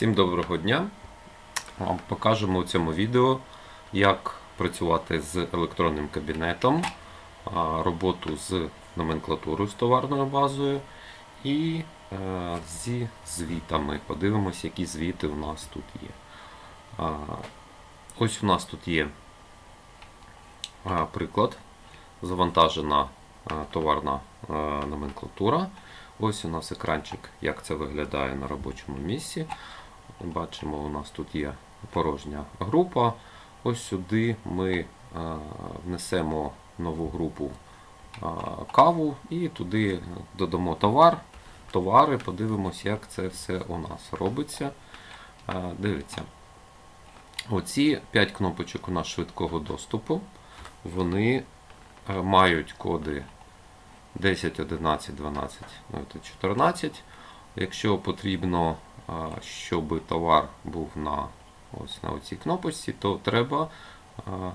Всім доброго дня! Вам покажемо у цьому відео, як працювати з електронним кабінетом, роботу з номенклатурою з товарною базою і е, зі звітами. Подивимось, які звіти у нас тут є. Ось у нас тут є приклад. Завантажена товарна номенклатура. Ось у нас екранчик, як це виглядає на робочому місці. Бачимо, у нас тут є порожня група. Ось сюди ми е, внесемо нову групу е, каву і туди додамо товар, товари, подивимося, як це все у нас робиться. Е, Дивіться. Оці 5 кнопочок у нас швидкого доступу. Вони мають коди 10, 11, 12, ну, 14. Якщо потрібно, щоб товар був на ось на цій кнопочці, то треба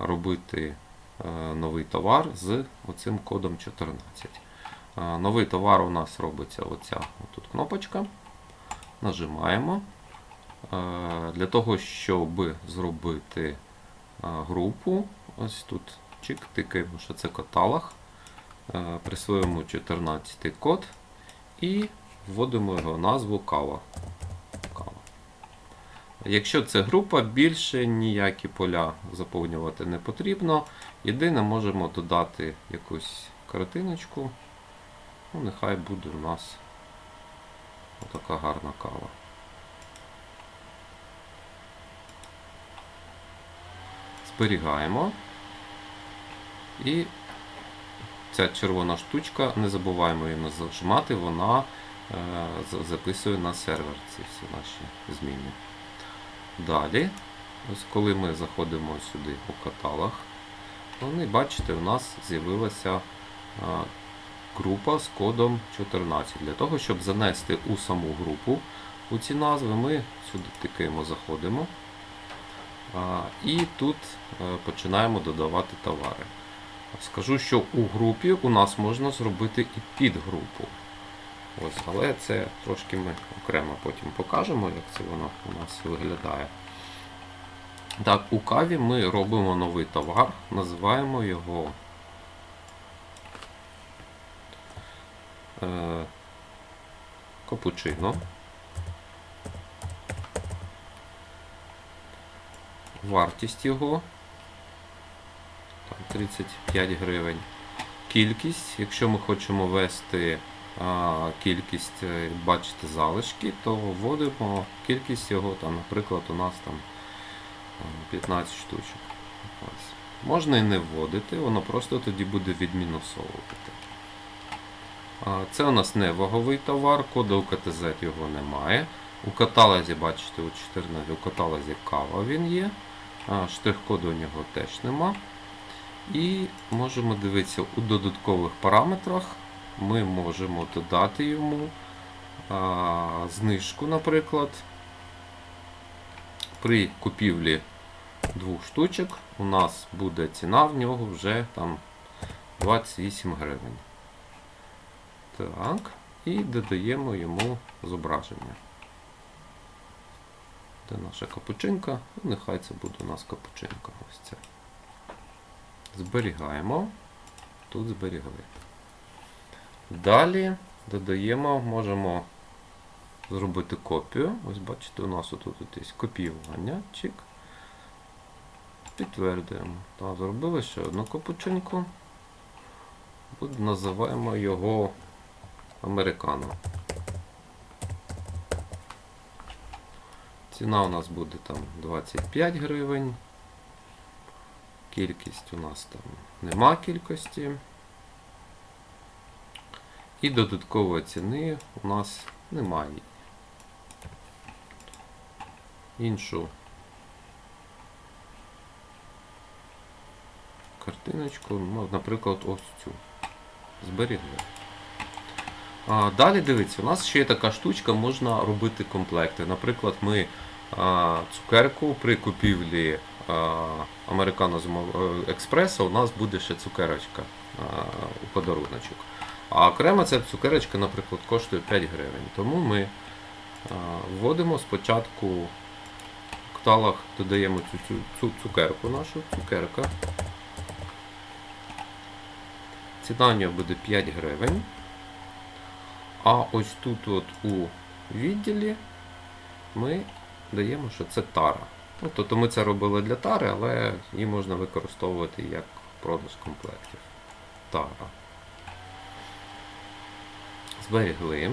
робити новий товар з оцим кодом 14. Новий товар у нас робиться оця тут кнопочка. Нажимаємо. Для того, щоб зробити групу, ось тут чик, тикаємо, що це каталог. Е, присвоюємо 14 код і вводимо його назву кава. Якщо це група, більше ніякі поля заповнювати не потрібно. Єдине, можемо додати якусь картиночку. Ну, Нехай буде у нас така гарна кава. Зберігаємо. І ця червона штучка, не забуваємо її зажимати, вона е, записує на сервер ці всі наші зміни. Далі, ось коли ми заходимо сюди у каталог, вони, бачите, у нас з'явилася група з кодом 14. Для того, щоб занести у саму групу у ці назви, ми сюди тикаємо, заходимо. І тут е, починаємо додавати товари. Скажу, що у групі у нас можна зробити і підгрупу. Ось, Але це трошки ми окремо потім покажемо, як це воно у нас виглядає. Так, у каві ми робимо новий товар, називаємо його е, капучино. Вартість його 35 гривень. Кількість, якщо ми хочемо ввести а, кількість, е, бачите, залишки, то вводимо кількість його, там, наприклад, у нас там 15 штучок. Ось. Можна і не вводити, воно просто тоді буде відмінусовувати. Це у нас не ваговий товар, коду УКТЗ його немає. У каталозі, бачите, у 14 у каталозі кава він є, штрих-коду у нього теж нема. І можемо дивитися, у додаткових параметрах ми можемо додати йому а, знижку, наприклад. При купівлі двох штучок у нас буде ціна в нього вже там 28 гривень. Так, і додаємо йому зображення. Це наша капучинка, ну, нехай це буде у нас капучинка. Ось це. Зберігаємо. Тут зберігли. Далі додаємо, можемо зробити копію. Ось бачите, у нас тут, є копіювання. Чик. Підтвердуємо. Так, зробили ще одну копученьку. Називаємо його американо. Ціна у нас буде там 25 гривень. Кількість у нас там нема кількості. І додаткової ціни у нас немає. Іншу картиночку, ну, наприклад, ось цю. Зберігли. Далі дивіться, у нас ще є така штучка, можна робити комплекти. Наприклад, ми цукерку при купівлі Американо з експреса у нас буде ще цукерочка у подаруночок. А окремо ця цукерочка, наприклад, коштує 5 гривень. Тому ми А, Вводимо спочатку в каталог, додаємо цю, цю, цукерку нашу, цукерка. Ціна нього буде 5 гривень. А ось тут от у відділі ми даємо, що це тара. Ну, тобто ми це робили для тари, але її можна використовувати як продаж комплектів. Тара. Зберігли.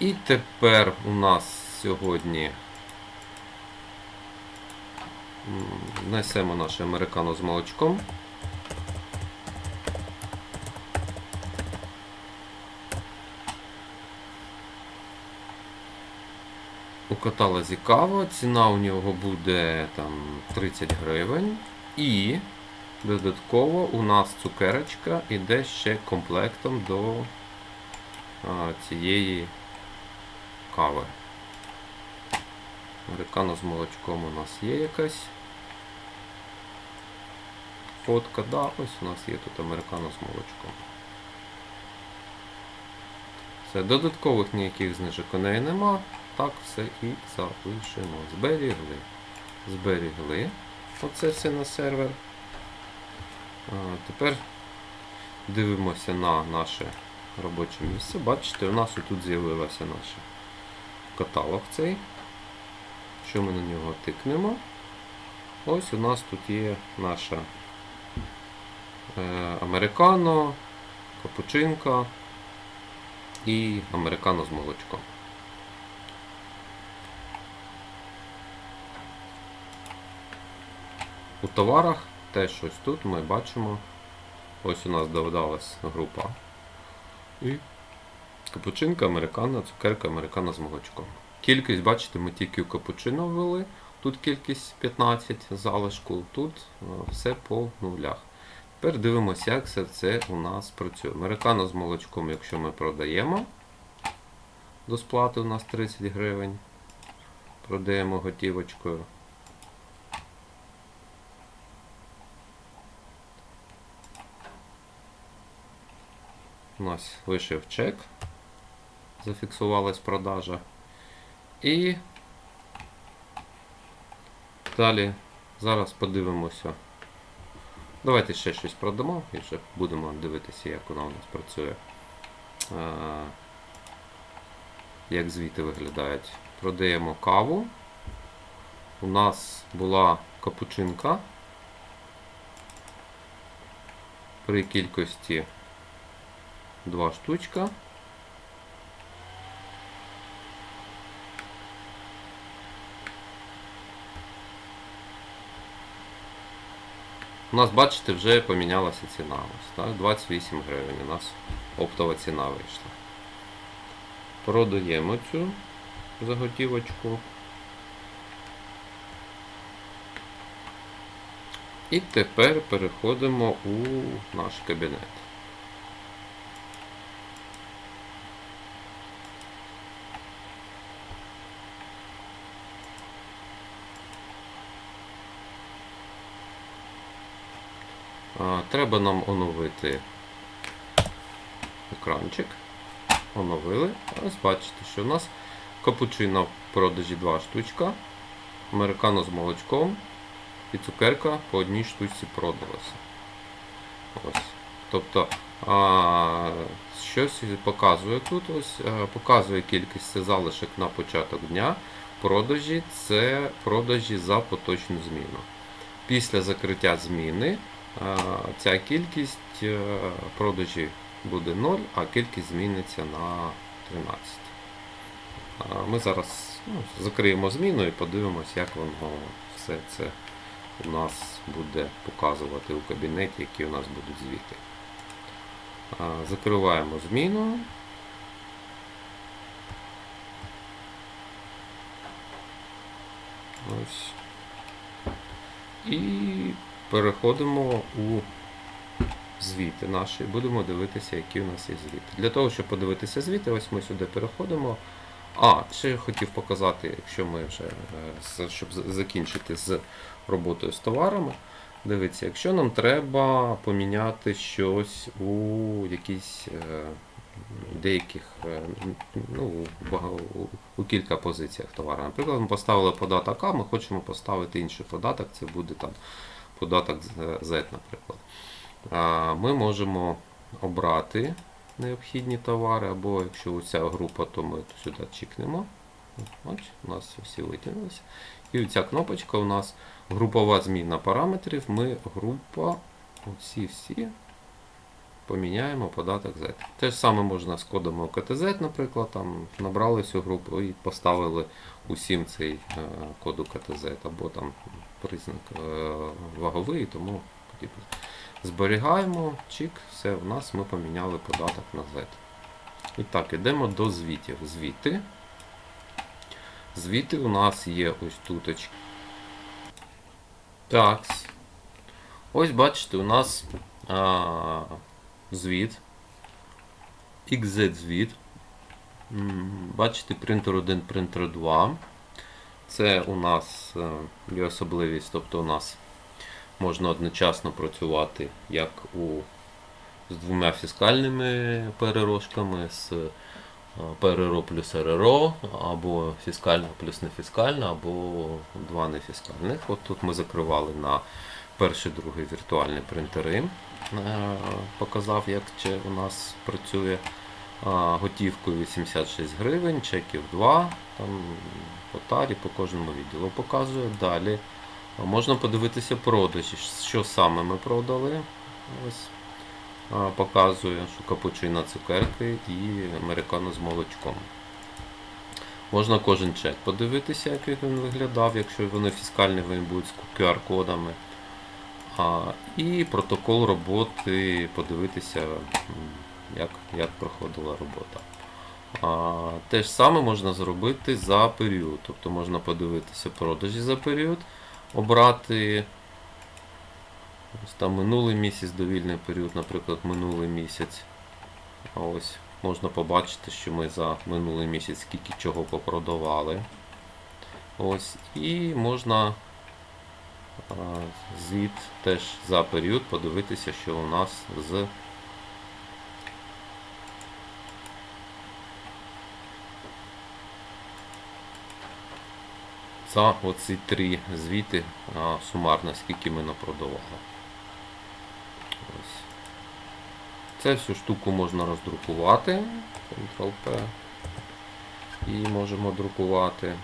І тепер у нас сьогодні м, внесемо наше американо з молочком. У каталозі кава, ціна у нього буде там 30 гривень. І додатково у нас цукерочка іде ще комплектом до а, цієї кави. Американо з молочком у нас є якась фотка, да, ось у нас є тут американо з молочком. Все, додаткових ніяких знижок у неї нема. Так все і залишимо. Зберігли. Зберігли. Оце все на сервер. Тепер дивимося на наше робоче місце. Бачите, у нас тут з'явився наш каталог цей. Що ми на нього тикнемо? Ось у нас тут є наша е, американо, капучинка і американо з молочком. У товарах теж ось тут ми бачимо. Ось у нас додалась група. І капучинка, американо, цукерка, американо з молочком. Кількість, бачите, ми тільки у капучино ввели. Тут кількість 15 залишку, тут е, все по нулях. Тепер дивимося, як все це у нас працює. Американо з молочком, якщо ми продаємо, до сплати у нас 30 гривень. Продаємо готівочкою. У нас вийшов чек, зафіксувалась продажа. І далі зараз подивимося. Давайте ще щось продамо і вже будемо дивитися, як вона у нас працює. Як звіти виглядають. Продаємо каву. У нас була капучинка при кількості два штучка. У нас, бачите, вже помінялася ціна. Ось, так? 28 гривень. У нас оптова ціна вийшла. Продаємо цю заготівочку. І тепер переходимо у наш кабінет. Треба нам оновити екранчик. Оновили. Ось бачите, що у нас капучино в продажі 2 штучка, американо з молочком і цукерка по одній штучці продалася. Ось. Тобто а, щось показує тут. Ось, показує кількість це залишок на початок дня. Продажі це продажі за поточну зміну. Після закриття зміни ця кількість е, продажі буде 0, а кількість зміниться на 13. Ми зараз ну, закриємо зміну і подивимося, як воно все це у нас буде показувати у кабінеті, які у нас будуть звіти. Закриваємо зміну. Ось. І переходимо у звіти наші. Будемо дивитися, які у нас є звіти. Для того, щоб подивитися звіти, ось ми сюди переходимо. А, ще я хотів показати, якщо ми вже е, щоб закінчити з роботою з товарами. Дивіться, якщо нам треба поміняти щось у якійсь е, деяких, е, ну, у кілька позиціях товару. Наприклад, ми поставили податок А, ми хочемо поставити інший податок, це буде там податок Z, наприклад. Ми можемо обрати необхідні товари, або якщо оця група, то ми сюди чікнемо. Ось, у нас всі витягнулися. І ця кнопочка у нас групова зміна параметрів. Ми група, оці всі поміняємо податок Z. Те ж саме можна з кодом ОКТZ, наприклад, там набрали цю групу і поставили усім цей е, код УКТZ, або там признак е, ваговий тому подібне. Зберігаємо, чик, все, у нас ми поміняли податок на Z. І так, йдемо до звітів. Звіти. Звіти у нас є ось тут. оч- Так. Ось бачите, у нас а, звіт. XZ звіт. Бачите, принтер 1, принтер 2. Це у нас е, є особливість, тобто у нас можна одночасно працювати як у, з двома фіскальними перерожками, з е, ПРРО плюс РРО, або фіскальна плюс нефіскальна, або два нефіскальних. От тут ми закривали на перший, другий віртуальні принтери. Е, Показав, як у нас працює готівкою 86 гривень, чеків 2, там по тарі, по кожному відділу показує. Далі можна подивитися продажі, що саме ми продали. Ось показує, що капучино цукерки і американо з молочком. Можна кожен чек подивитися, як він виглядав, якщо вони фіскальні, вони будуть з QR-кодами. І протокол роботи подивитися, як, як проходила робота. А, те ж саме можна зробити за період. Тобто можна подивитися продажі за період, обрати ось там минулий місяць, довільний період, наприклад, минулий місяць. Ось можна побачити, що ми за минулий місяць скільки чого попродавали. Ось, і можна звіт теж за період подивитися, що у нас з за оці три звіти а, сумарно, скільки ми напродавали. Ось. Це всю штуку можна роздрукувати. Ctrl-P. І можемо друкувати.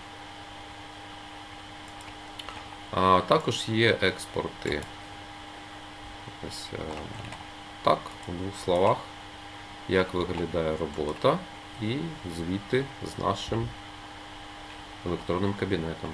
А, також є експорти. Ось, е, так, у двох словах, як виглядає робота і звіти з нашим електронним кабінетом.